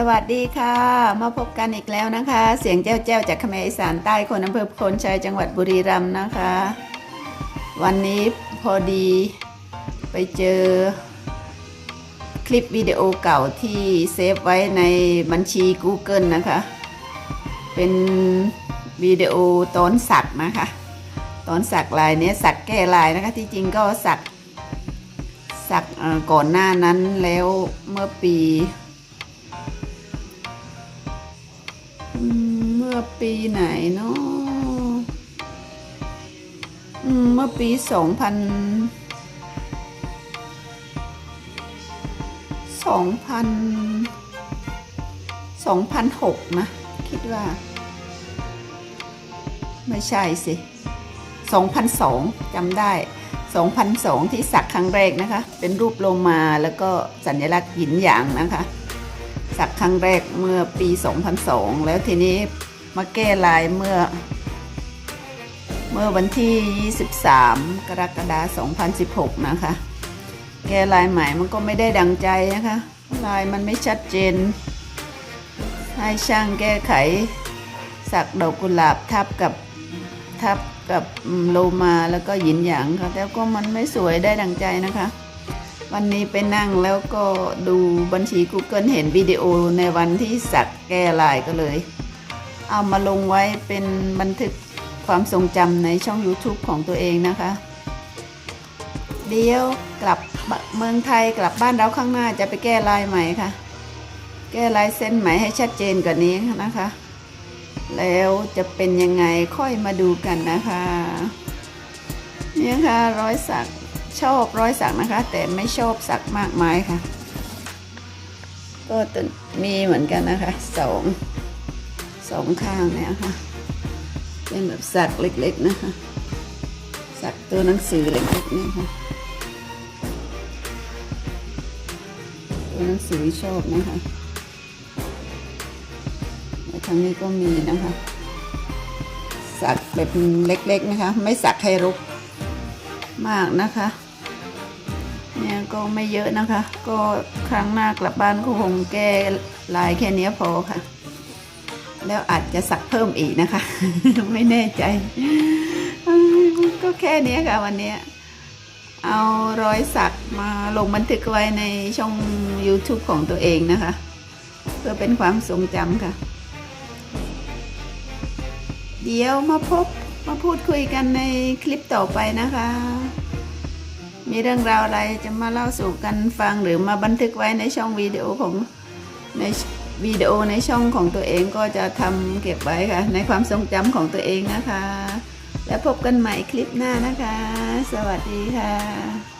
สวัสดีค่ะ มาพบกันอีกแล้วนะคะ เสียงแจ้วแจ้วจากขมอีสานใต้คนอำเภอโพนชัยจังหวัดบุรีรัมย์นะคะ วันนี้พอดีไปเจอคลิปวิดีโอเก่าที่เซฟไว้ในบัญชี Google นะคะ เป็นวิดีโอตอนสักนะคะ ตอนสักลายเนี้ยสักแก้ลายนะคะที่จริงก็สักสักก่อนหน้านั้นแล้วเมื่อปี มเมื่อปีไหนเนาะเมื่อปีสองพันสองพันสองพันหกนะ คิดว่า ไม่ใช่สิ2002จำได้2002ที่สักครั้งแรกนะคะ เป็นรูปโลมาแล้วก็สัญลักษณ์หินหยางนะคะสักครั้งแรกเมื่อปี 2002 แล้วทีนี้ มาแก้ลายเมื่อ เมื่อวันที่ 23 กรกฎาคม2016 นะคะ แก้ลายใหม่มันก็ไม่ได้ดังใจนะคะ ลายมันไม่ชัดเจน ให้ช่างแก้ไข สักดอกกุหลาบทับกับทับกับโลมาแล้วก็หยินหยางค่ะแล้วก็มันไม่สวยได้ดังใจนะคะ วันนี้ไปนั่งแล้วก็ดูบัญชี Google เห็นวิดีโอในวันที่สักแก้ลายก็เลย เอามาลงไว้เป็นบันทึกความทรงจำในช่อง YouTube ของตัวเองนะคะ เดี๋ยวกลับเมืองไทยกลับบ้านเราข้างหน้าจะไปแก้ลายใหม่ค่ะ แก้ลายเส้นไหม่ให้ชัดเจนกว่านี้นะคะ แล้วจะเป็นยังไงค่อยมาดูกันนะคะเนี่ยค่ะร้อยสักชอบร้อยสักนะคะ แต่ไม่ชอบสักมากมายค่ะ ก็มีเหมือนกันนะคะสอง สองข้างเนี่ยค่ะ เป็นแบบสักเล็กๆนะคะ สักตัวหนังสือเล็กๆนี่ค่ะตัวหนังสือชอบนะคะแล้วทางนี้ก็มีนะคะ สักแบบเล็กๆนะคะ ไม่สักให้รุกมากนะคะเนี่ยก็ไม่เยอะนะคะ ก็ครั้งหน้ากลับบ้านก็คงแก้ลายแค่นี้พอค่ะ แล้วอาจจะสักเพิ่มอีกนะคะ ไม่แน่ใจ ก็แค่นี้ค่ะวันนี้ เอารอยสักมาลงบันทึกไว้ในช่อง YouTube ของตัวเองนะคะ เพื่อเป็นความทรงจำค่ะ เดี๋ยวมาพบมาพูดคุยกันในคลิปต่อไปนะคะ มีเรื่องราวอะไรจะมาเล่าสู่กันฟังหรือมาบันทึกไว้ในช่องวิดีโอของใน วิดีโอในช่องของตัวเองก็จะทำเก็บไว้ค่ะ ในความทรงจำของตัวเองนะคะ แล้วพบกันใหม่คลิปหน้านะคะ สวัสดีค่ะ